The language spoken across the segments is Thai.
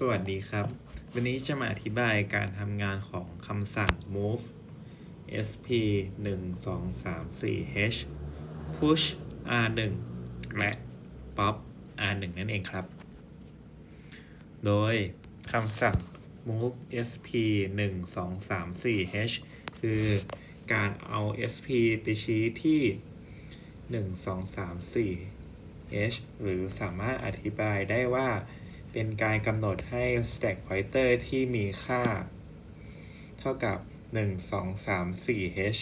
สวัสดีครับ วันนี้จะมาอธิบายการทำงานของคำสั่ง move sp 1 2 3 4 h push r 1และ pop r 1นั่นเองครับ โดยคำสั่ง move sp 1 2 3 4 h คือการเอา sp ไปชี้ที่ 1 2 3 4 h หรือสามารถอธิบายได้ว่า เป็นการกำหนดให้ stack pointer ที่มีค่า เท่ากับ 1 2 3 4 h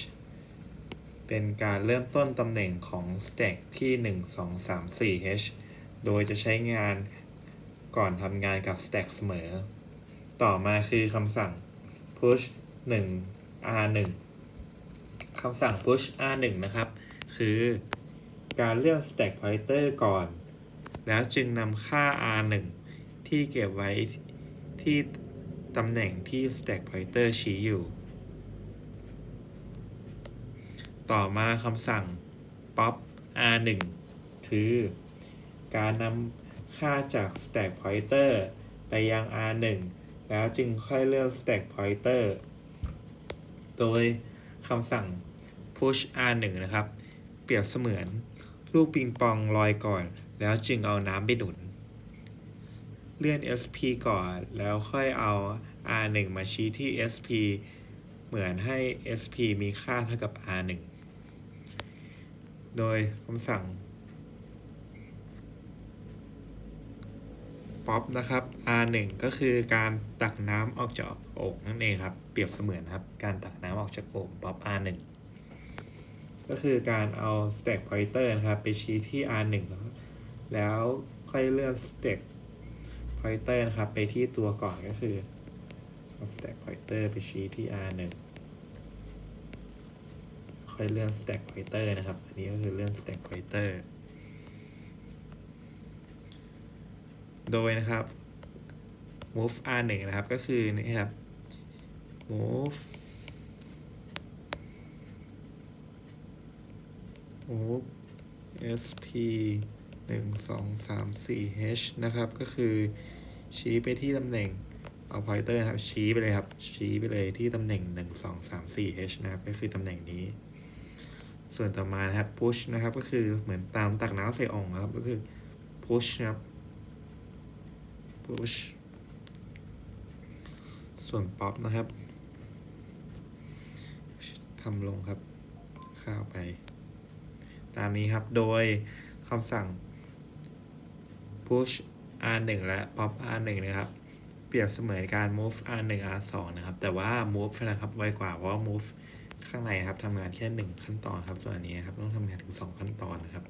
เป็นการเริ่มต้นตำแหน่งของ stack ที่ 1 2 3 4 h โดยจะใช้งานก่อนทำงานกับ stack เสมอ ต่อมาคือคำสั่ง push 1 r 1คำสั่ง push r 1นะครับ คือการเลื่อน stack pointer ก่อน แล้วจึงนำค่า r 1 ที่เก็บไว้ที่ตำแหน่งที่ stack pointer ชี้อยู่ ต่อมาคำสั่ง pop r 1 คือการนำค่าจาก stack pointer ไปยัง r 1 แล้วจึงค่อยเลื่อน stack pointer โดยคำสั่ง push r 1 นะครับ เปรียบเสมือน ลูกปิงปองลอยก่อน แล้วจึงเอาน้ำไปหนุน เลื่อน SP ก่อน แล้วค่อยเอา R1 มาชี้ที่ SP เหมือนให้ SP มีค่าเท่ากับ R1 โดยคำสั่งป๊อปนะครับ R1 ก็คือการตักน้ำออกจากโอ่งนั่นเองครับ เปรียบเสมือนครับ การตักน้ำออกจากโอ่งป๊อป R1 ก็คือการเอา stack pointer นะครับ ไปชี้ที่ R1 แล้วค่อยเลื่อน stack pointer นะครับ ไปที่ตัวก่อนก็คือ stack pointer ไปชี้ที่ R1 ค่อยเลื่อน stack pointer นะครับ อันนี้ก็คือเลื่อน stack pointer โดยนะครับ move r 1นะครับ ก็คือนี่ครับ move move sp หนึ่งสองสามสี่ h นะครับ ก็คือ ชี้ไปที่ตำแหน่งเอา pointer นะครับชี้ไปเลยครับ ชี้ไปเลยที่ตำแหน่งหนึ่งสองสามสี่ h นะครับ ก็คือตำแหน่งนี้ ส่วนต่อมาครับ push นะครับ ก็คือเหมือนตามตักน้ำใส่อ่องครับ ก็คือ push ครับ push ส่วน pop นะครับทำลงครับ ข้าวไป ตามนี้ครับ โดยคำสั่ง push r1 และ pop r1 นะครับ เปรียบเสมือนการ move r1 r2 นะครับ แต่ว่า move นะครับไวกว่าเพราะว่า move ข้างในครับทำงานแค่ 1 ขั้นตอนครับ ส่วนอันนี้ครับต้องทำงานถึง 2 ขั้นตอนนะครับ